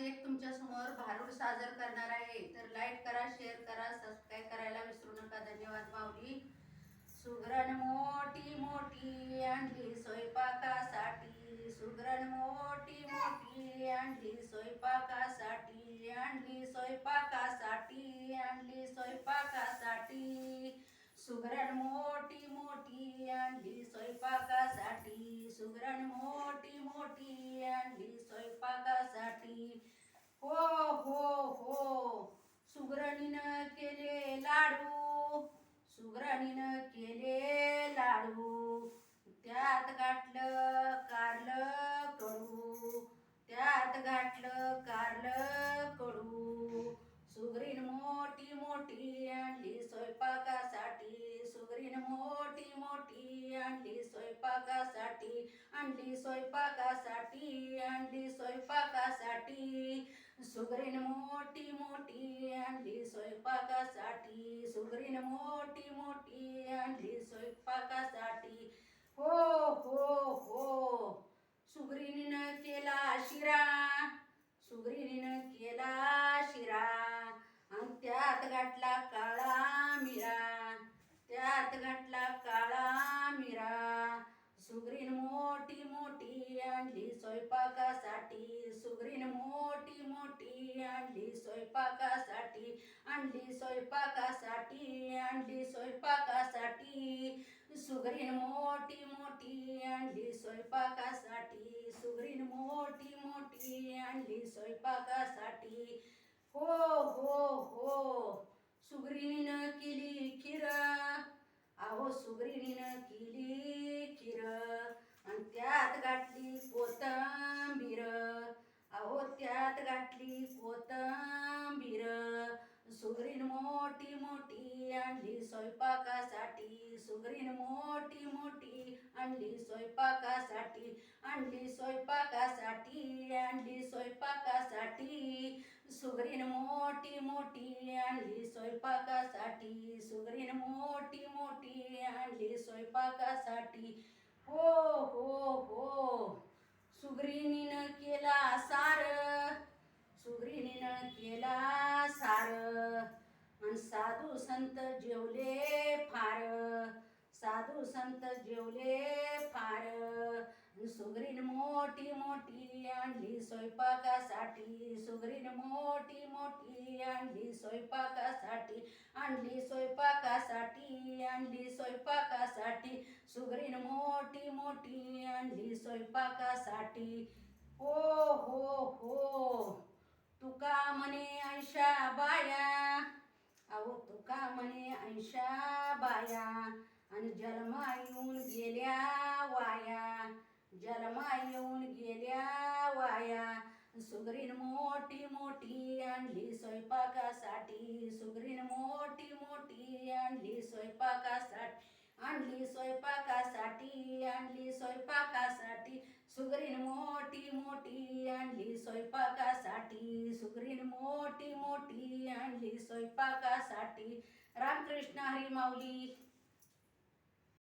एक तुमच्यासमोर भारूड सादर करणार आहे. तर लाईक करा शेअर करा सबस्क्राईब करायला विसरू नका. धन्यवाद माऊली. सुगरण मोठी मोठी आणली स्वयंपाकासाठी. सुगरण मोठी मोठी आणली स्वयंपाकासाठी. आणली स्वयंपाकासाठी आणली स्वयंपाकासाठी. सुगरण मोठी मोठी आणली स्वयंपाकासाठी. सुगरण मोठी मोठी आणली हो हो हो. सुगरणीनं केले लाडू. सुगरणीनं केले लाडू. त्यात गाठलं कारलं कडू. त्यात गाठलं कारलं कडू. सुगरीन मोठी मोठी आणली स्वयंपाकासाठी. सुगरीन मोठी मोठी आणली स्वयंपाकासाठी. आणली स्वयंपाकासाठी आणली स्वयंपाकासाठी. सुगरीन मोठी मोठी आणली स्वयंपाकासाठी. सुगरीन मोठी मोठी आणली स्वयंपाकासाठी. हो हो हो. सुगरीनीनं केला शिरा. सुगरीनीनं केला शिरा. आणि त्यात गाठला काळा मिरा. त्यात गाठला काळा मिरा. सुगरीन मोठी मोठी आणली स्वयंपाक स्वयंपाकासाठी आणली स्वयंपाकासाठी आणली स्वयंपाकासाठी. सुगरीन मोठी मोठी आणली स्वयंपाकासाठी सुगरीन मोठी मोठी आणली स्वयंपाकासाठी. हो हो हो. मोठी मोठी आणली स्वयंपाकासाठी. सुगरीन मोठी मोठी आणली स्वयंपाकासाठी. आणली स्वयंपाकासाठी आणली स्वयंपाकासाठी. सुगरीन मोठी मोठी आणली स्वयंपाकासाठी. सुगरीन मोठी मोठी आणली स्वयंपाकासाठी. हो हो हो. सुगरिणीनं केला सार. आणि साधू संत जेवले फार. साधू संत जेवले फार. सुगरीन मोठी मोठी आणली स्वयंपाकासाठी. सुगरीन मोठी मोठी आणली स्वयंपाकासाठी. आणली स्वयंपाकासाठी आणली स्वयंपाकासाठी. सुगरीन मोठी मोठी आणली स्वयंपाकासाठी. हो हो हो. तुका म्हणे आयशा बाया अहो तुका म्हणे ऐशा बाया आणि जन्मा येऊन गेल्या वाया. जन्मा येऊन गेल्या वाया. सुगरीन मोठी मोठी आणली स्वयंपाकासाठी. सुगरीन मोठी मोठी आणली स्वयंपाकासाठी. आणली स्वयंपाकासाठी आणली स्वयंपाकासाठी. सुगरीन मोठी मोठी आणली स्वयंपाकासाठी. सुगरीन मोठी मोठी आणली स्वयंपाकासाठी. रामकृष्ण हरी माऊली